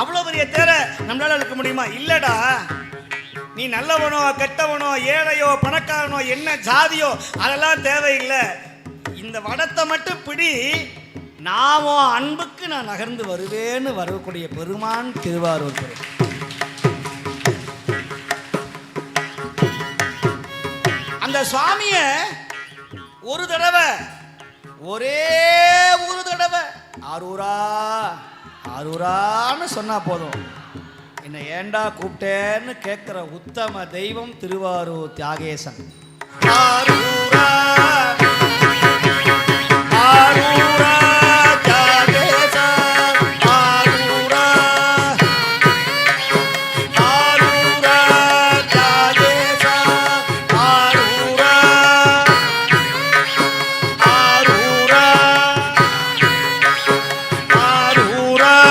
அவ்வளோ பெரிய தேரை நம்மளால இழுக்க முடியுமா? இல்லடா. நீ நல்லவனோ கெட்டவனோ ஏழையோ பணக்காரனோ என்ன ஜாதியோ அதெல்லாம் தேவையில்லை. இந்த வடத்தை மட்டும் பிடி நாமோ அன்புக்கு நான் நகர்ந்து வருவேன்னு வரக்கூடிய பெருமான் திருவாரூர் பெருமான் அந்த சுவாமிய ஒரு தடவை ஒரே ஆரூரா ஆரூரான்னு சொன்னா போதும். என்னை ஏண்டா கூப்பிட்டேன்னு கேட்குற உத்தம தெய்வம் திருவாரூர் தியாகேசன். ஆரூரா Bye.